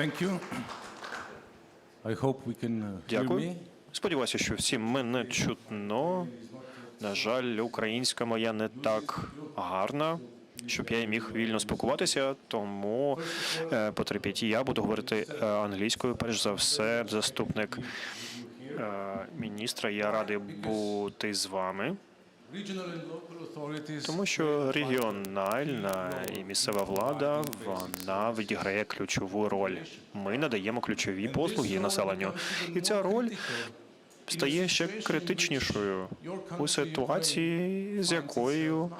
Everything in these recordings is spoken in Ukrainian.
Thank you. I hope we can uh, hear me. Сподіваюся, що всім мене чутно. На жаль, українська моя не так гарна, щоб я міг вільно спілкуватися, тому е, потерпіть. Я буду говорити е, англійською, перш за все, заступник е, міністра. Я радий бути з вами. Тому що регіональна і місцева влада вона відіграє ключову роль. Ми надаємо ключові послуги населенню, і ця роль стає ще критичнішою у ситуації, з якою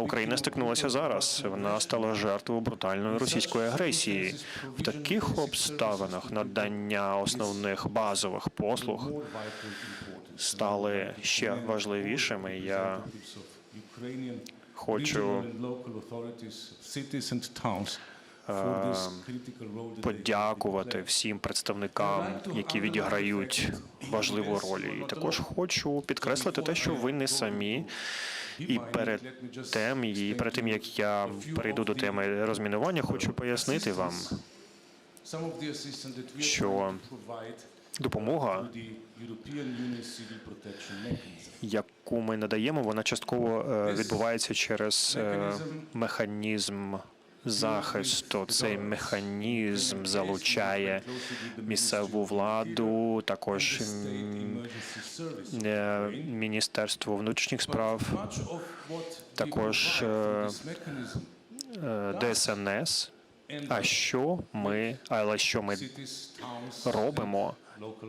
Україна стикнулася зараз. Вона стала жертвою брутальної російської агресії. В таких обставинах надання основних базових послуг стали ще важливішими. Я хочу they подякувати всім представникам, які відіграють важливу роль. І також хочу підкреслити те, що ви не самі. І перед тим, і перед тим як я перейду до теми розмінування, хочу пояснити вам, що допомога, яку ми надаємо, вона частково е, відбувається через е, механізм захисту. Цей механізм залучає місцеву владу, також е, Міністерство внутрішніх справ, також е, е, ДСНС. А що ми, але що ми робимо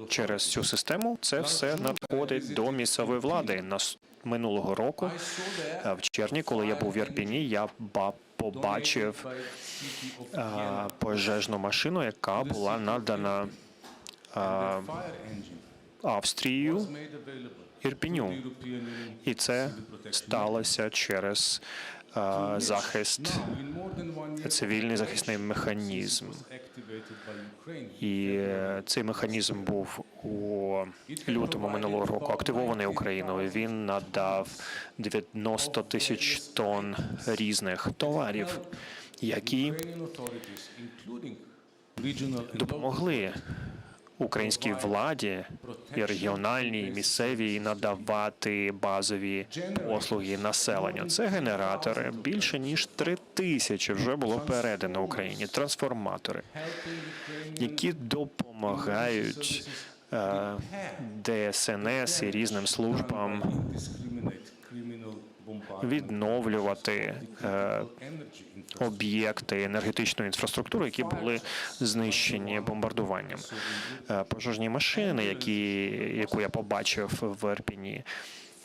через цю систему? Це все надходить до місцевої влади. Нас минулого року, е, в червні, коли я був в Ірпіні, я ба- побачив е, пожежну машину, яка була надана е, Австрією Ірпіню. І це сталося через захист, цивільний захисний механізм. І е, цей механізм був у лютому минулого року активований Україною. Він надав 90 тисяч тонн різних товарів, які допомогли українській владі і регіональній, і місцевій надавати базові послуги населенню. Це генератори. Більше ніж три тисячі вже було передано Україні. Трансформатори, які допомагають е, ДСНС і різним службам відновлювати е. Об'єкти енергетичної інфраструктури, які були знищені бомбардуванням. Е, Пожежні машини, які яку я побачив в Ірпіні,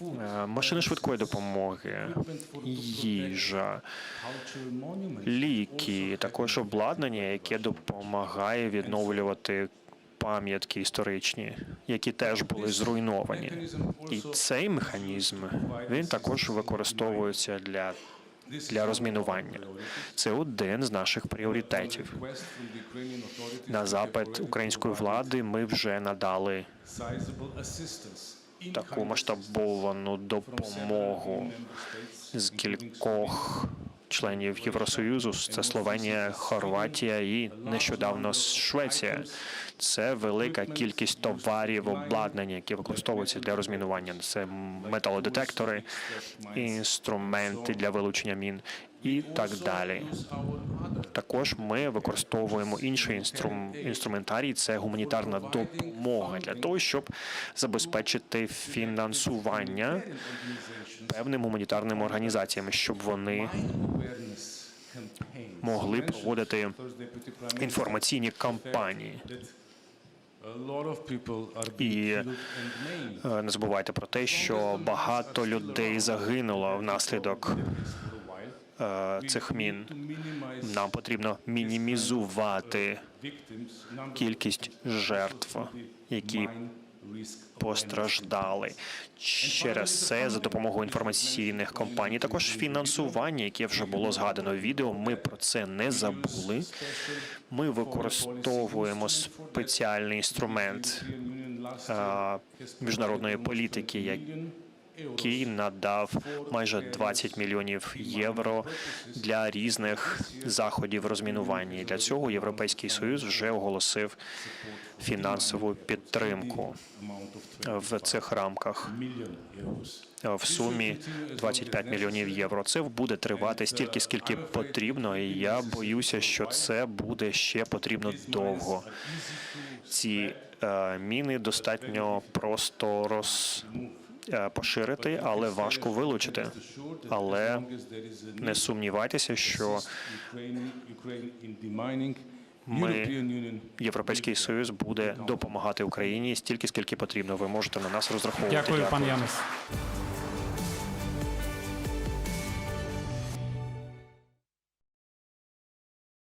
е, машини швидкої допомоги, їжа, ліки, також обладнання, яке допомагає відновлювати пам'ятки історичні, які теж були зруйновані. І цей механізм він також використовується для, для розмінування. Це один з наших пріоритетів. На запит української влади ми вже надали таку масштабовану допомогу з кількох членів Євросоюзу. Це Словенія, Хорватія і нещодавно Швеція. Це велика кількість товарів, обладнання, які використовуються для розмінування. Це металодетектори, інструменти для вилучення мін і так далі. Також ми використовуємо інший інструм, інструментарій. Це гуманітарна допомога для того, щоб забезпечити фінансування певним гуманітарним організаціям, щоб вони могли проводити інформаційні кампанії. І е, не забувайте про те, що багато людей загинуло внаслідок цих мін. Нам потрібно мінімізувати кількість жертв, які постраждали через це за допомогою інформаційних компаній. Також фінансування, яке вже було згадано в відео. Ми про це не забули. Ми використовуємо спеціальний інструмент е, міжнародної політики, як- який надав майже 20 мільйонів євро для різних заходів розмінування. І для цього Європейський Союз вже оголосив фінансову підтримку в цих рамках в сумі 25 мільйонів євро. Це буде тривати стільки, скільки потрібно, і я боюся, що це буде ще потрібно довго. Ці е, міни достатньо просто роз поширити, але важко вилучити. Але не сумнівайтеся, що ми, Європейський Союз буде допомагати Україні стільки, скільки потрібно. Ви можете на нас розраховувати. Дякую, пан Янис.